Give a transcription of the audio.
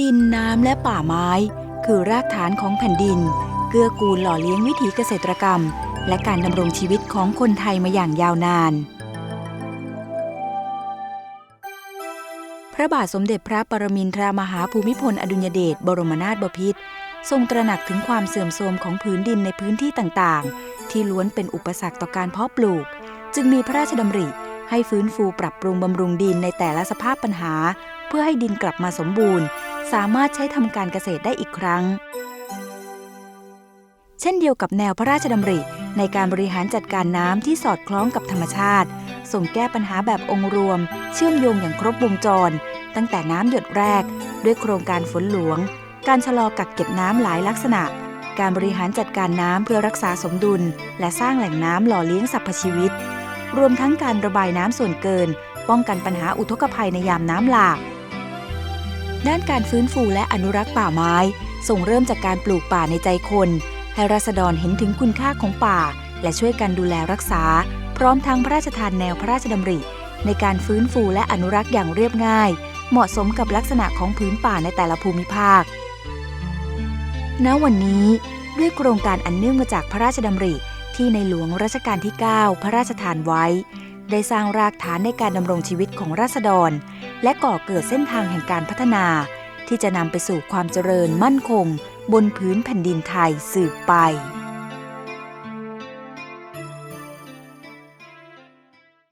ดินน้ำและป่าไม้ คือรากฐานของแผ่นดิน เกื้อกูลหล่อเลี้ยงวิถีเกษตรกรรม และการดำรงชีวิตของคนไทยมาอย่างยาวนาน พระบาทสมเด็จพระปรมินทรามหาภูมิพลอดุลยเดชบรมนาถบพิตรทรงตระหนักถึงความเสื่อมโทรมของพื้นดินในพื้นที่ต่างๆ ที่ล้วนเป็นอุปสรรคต่อการเพาะปลูก จึงมีพระราชดำริให้ฟื้นฟูปรับปรุงบำรุงดินในแต่ละสภาพปัญหา เพื่อให้ดินกลับมาสมบูรณ์ สามารถใช้ทำการเกษตรได้อีกครั้ง เช่นเดียวกับแนวพระราชดำริในการบริหารจัดการน้ำที่สอดคล้องกับธรรมชาติ ส่งแก้ปัญหาแบบองค์รวม เชื่อมโยงอย่างครบวงจร ตั้งแต่น้ำหยดแรก ด้วยโครงการฝนหลวง การชะลอกักเก็บน้ำหลายลักษณะ การบริหารจัดการน้ำเพื่อรักษาสมดุล และสร้างแหล่งน้ำหล่อเลี้ยงสรรพชีวิต รวมทั้งการระบายน้ำส่วนเกิน ป้องกันปัญหาอุทกภัยในยามน้ำหลาก ด้านการฟื้นฟูและอนุรักษ์ป่าไม้ ส่งเริ่มจากการปลูกป่าในใจคน ให้ราษฎรเห็นถึงคุณค่าของป่า และช่วยกันดูแลรักษา พร้อมทั้งพระราชทานแนวพระราชดำริ ในการฟื้นฟูและอนุรักษ์อย่างเรียบง่าย เหมาะสมกับลักษณะของพื้นป่าในแต่ละภูมิภาค ณ วันนี้ด้วยโครงการอันเนื่องมาจากพระราชดำริที่ในหลวงรัชกาลที่ 9 พระราชทานไว้ ได้สร้างรากฐานในการดำรงชีวิตของราษฎร และก่อเกิดเส้นทางแห่งการพัฒนา ที่จะนำไปสู่ความเจริญมั่นคง บนพื้นแผ่นดินไทยสืบไป